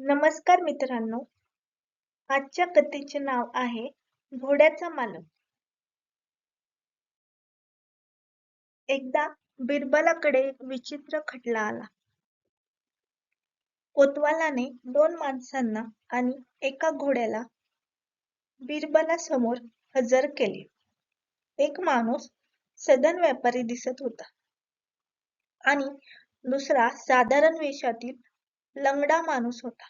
नमस्कार मित्रांनो. आजच्या कथेचे नाव आहे घोड्याचा मालक. एकदा बिरबलाकडे एक विचित्र खटला आला. कोतवालाने दोन माणसांना आणि एका घोड्याला बिरबलासमोर हजर केले. एक माणूस सदन व्यापारी दिसत होता आणि दुसरा साधारण वेशातील लंगडा माणूस होता.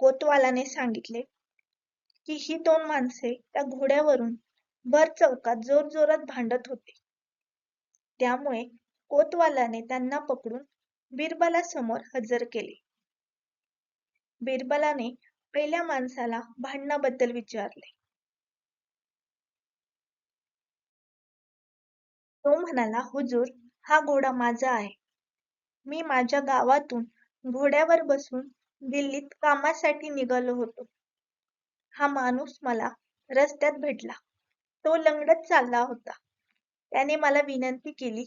कोतवालाने सांगितले की ही दोन माणसे त्या घोड्यावरून वर चौकात जोर जोरात भांडत होते. त्यामुळे कोतवालाने त्यांना पकडून बिरबला समोर हजर केले. बिरबलाने पहिल्या माणसाला भांडणाबद्दल विचारले. तो म्हणाला हुजूर हा घोडा माझा आहे. मी माझ्या गावातून घोड्यावर बसून दिल्लीत कामासाठी निघालो होतो. हा माणूस मला रस्त्यात भेटला. तो लंगडत चालला होता. त्याने मला विनंती केली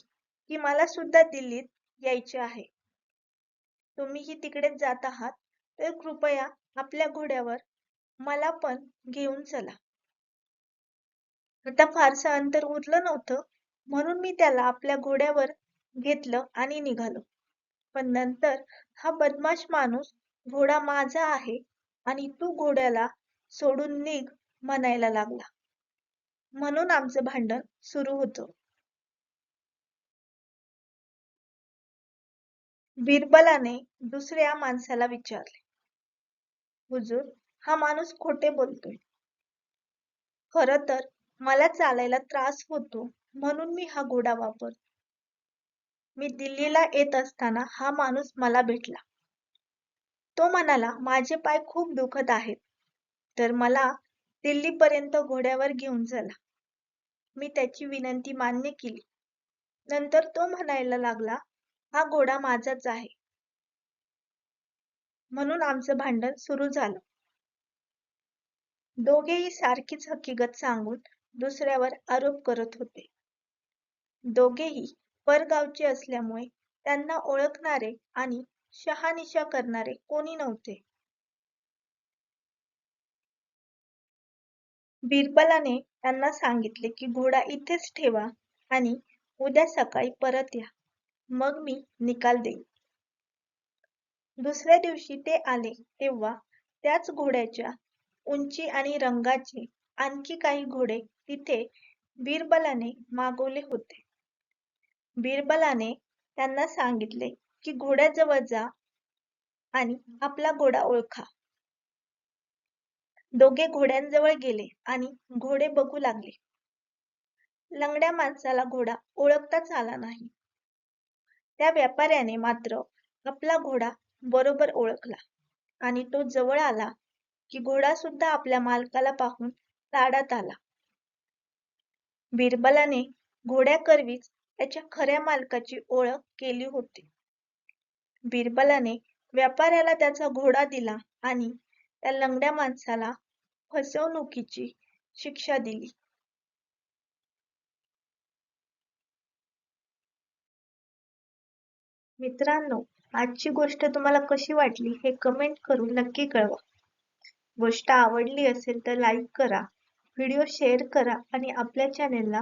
की मला सुद्धा दिल्लीत यायचे आहे. तुम्हीही तिकडेच जात आहात तर कृपया आपल्या घोड्यावर मला पण घेऊन चला. आता फारसं अंतर उरलं नव्हतं म्हणून मी त्याला आपल्या घोड्यावर घेतलं आणि निघालो. पण नंतर हा बदमाश माणूस घोडा माझा आहे आणि तू घोड्याला सोडून निघ म्हणायला लागला. म्हणून आमचं भांडण सुरू होतं. बिरबलाने दुसऱ्या माणसाला विचारले हुजूर हा माणूस खोटे बोलतोय. खर तर मला चालायला त्रास होतो म्हणून मी हा घोडा वापरतो. मी दिल्लीला येत असताना हा माणूस मला भेटला. तो म्हणाला माझे पाय खूप दुखत आहेत. तर मला दिल्लीपर्यंत घोड्यावर घेऊन चला. मी त्याची विनंती मान्य केली. नंतर तो म्हणायला लागला हा घोडा माझाच आहे. म्हणून आमचं भांडण सुरू झालं. दोघेही सारखीच हकीकत सांगून दुसऱ्यावर आरोप करत होते. दोघेही परगावचे असल्यामुळे त्यांना ओळखणारे आणि शहानिशा करणारे कोणी नव्हते. बिरबलाने त्यांना सांगितले की घोडा इथेच ठेवा आणि उद्या सकाळी परत या. मग मी निकाल देईन. दुसऱ्या दिवशी ते आले तेव्हा त्याच घोड्याच्या उंची आणि रंगाचे आणखी काही घोडे तिथे बिरबलाने मागवले होते. बिरबलाने त्यांना सांगितले की घोड्याजवळ जा आणि आपला घोडा ओळखा. दोघे घोड्यांजवळ गेले आणि घोडे बघू लागले. लंगड्या माणसाला घोडा ओळखताच आला नाही. त्या व्यापाऱ्याने मात्र आपला घोडा बरोबर ओळखला आणि तो जवळ आला की घोडा सुद्धा आपल्या मालकाला पाहून ताडात आला. बिरबलाने घोड्याकरवीच त्याच्या खऱ्या मालकाची ओळख केली होती. बिरबलाने व्यापाऱ्याला त्याचा घोडा दिला आणि त्या लंगड्या माणसाला फसवणुकीची शिक्षा दिली. मित्रांनो आजची गोष्ट तुम्हाला कशी वाटली हे कमेंट करून नक्की कळवा. गोष्ट आवडली असेल तर लाईक करा व्हिडिओ शेअर करा आणि आपल्या चॅनेलला